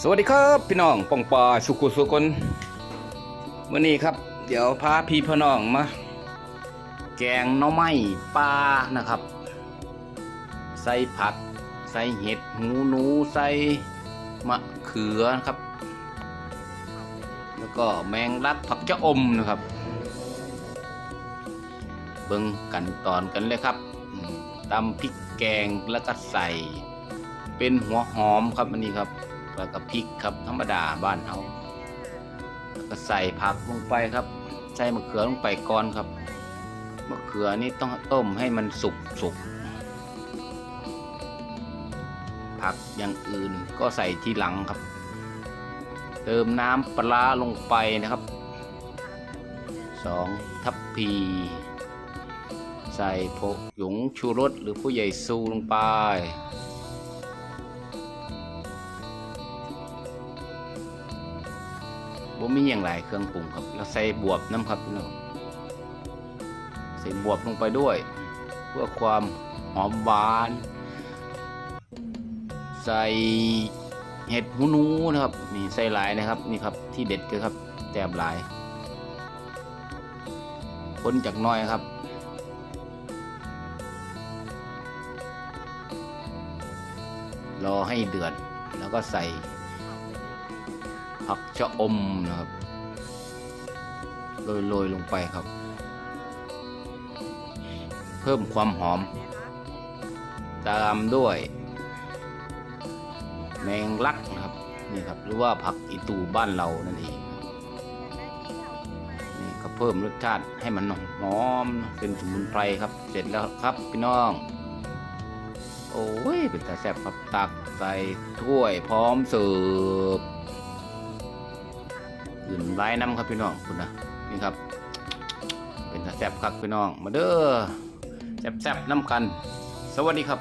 สวัสดีครับพี่น้องปองปอสุขุสุคนมื่อนี้ครับ เดี๋ยวพาพี่พี่น้องมา แกงน่อไม้ปลานะครับ ใส่ผัก ใส่เห็ดหูหนูใส่มะเขือนะครับ แล้วก็แมงลักผักจะอมนะครับ เบิ่งกันตอนกันเลยครับตำพริกแกงแล้วก็ใส่ เป็นหัวหอมครับอันนี้ครับแล้วก็พริกครับธรรมดาบ้านเฮาแล้วก็ใส่ผักลงไปครับ ใส่มะเขือลงไปก่อนครับมะเขือนี่ต้องต้มให้มันสุกสุกผักอย่างอื่นก็ใส่ทีหลังครับ เติมน้ำปลาลงไปนะครับสองทัพพี ใส่ผงหยงชูรสหรือผู้ใหญ่ซูลงไป บ่มีอย่างไรเครื่องปรุงครับ แล้วใส่บวบน้ำครับพี่น้องใส่บวบลงไปด้วย เพื่อความหอมหวาน ใส่เห็ดหูหนูนะครับนี่ใส่หลายนะครับนี่ครับที่เด็ดเลยครับแต้มหลายคนจากน้อยครับรอให้เดือดแล้วก็ใส่ ผักชะอมนะครับโรยๆลงไปครับ เพิ่มความหอม ตามด้วย แมงลักนะครับนี่ครับหรือว่าผักอีตูบ้านเรานั่นเองนี่ก็เพิ่มรสชาติให้มันหอมเป็นสมุนไพรครับ เสร็จแล้วครับพี่น้อง โอ้ยเป็นตาแซ่บครับตักใส่ถ้วยพร้อมเสิร์ฟ อื่นไร้น้ำครับพี่น้องคุณนะนี่ครับ เป็นแซ่บครับพี่น้องมาเด้อแซ่บๆน้ำกัน สวัสดีครับ